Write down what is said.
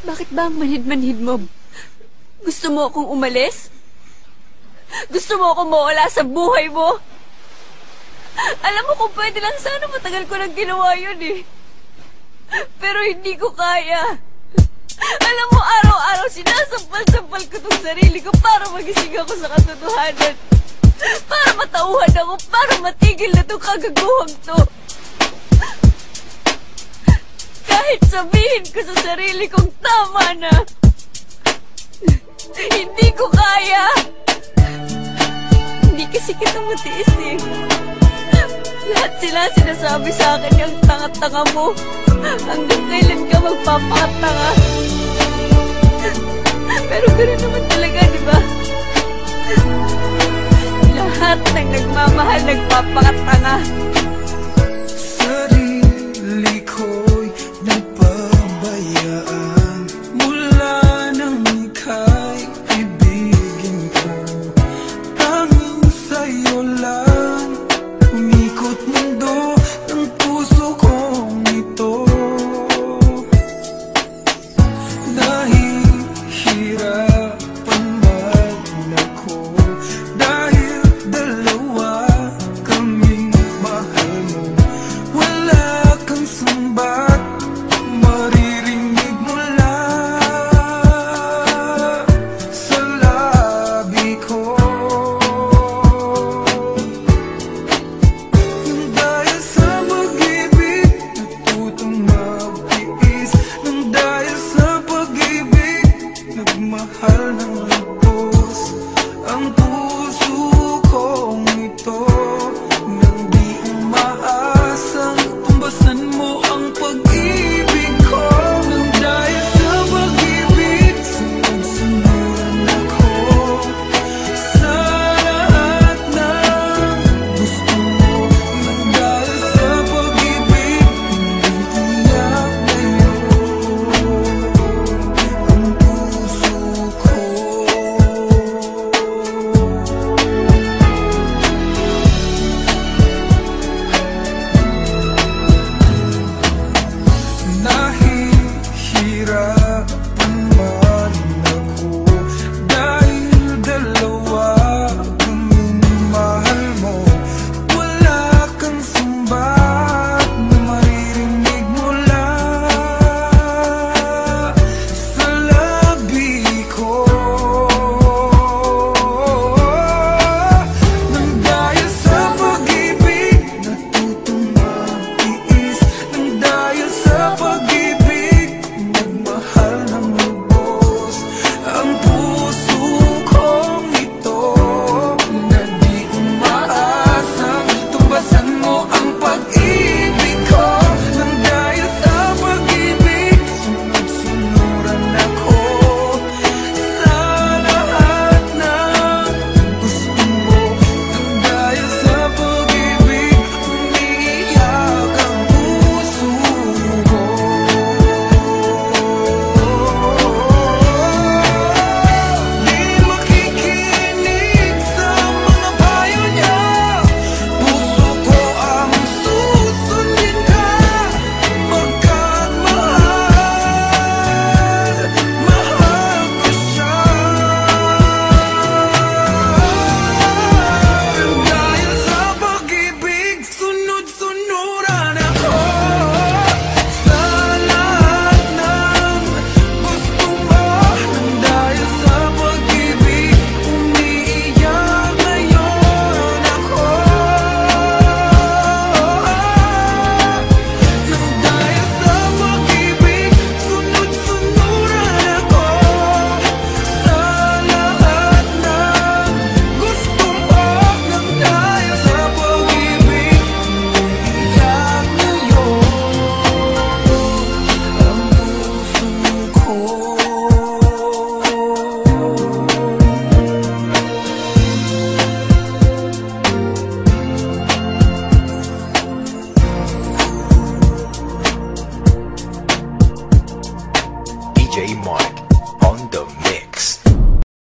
Bakit ba ang manhid-manhid mo? Gusto mo akong umalis? Gusto mo akong mawala sa buhay mo? Alam mo kung pwede lang sana matagal ko nang ginawa yun eh. Pero hindi ko kaya. Alam mo, araw-araw sinasampal-sampal ko tong sarili ko para magising ako sa katotohanan. Para matauhan ako, para matigil na tong kagaguhang to. Kahit sabihin ko sa sarili kong tama na. Hindi ko kaya. Hindi kasi kita matiis eh. Lahat sila sinasabi sa akin yung tanga-tanga mo. Hanggang kailan ka magpapakatanga. Pero gano'n naman talaga, di ba? Lahat ng nagmamahal nagpapakatanga. mahal ng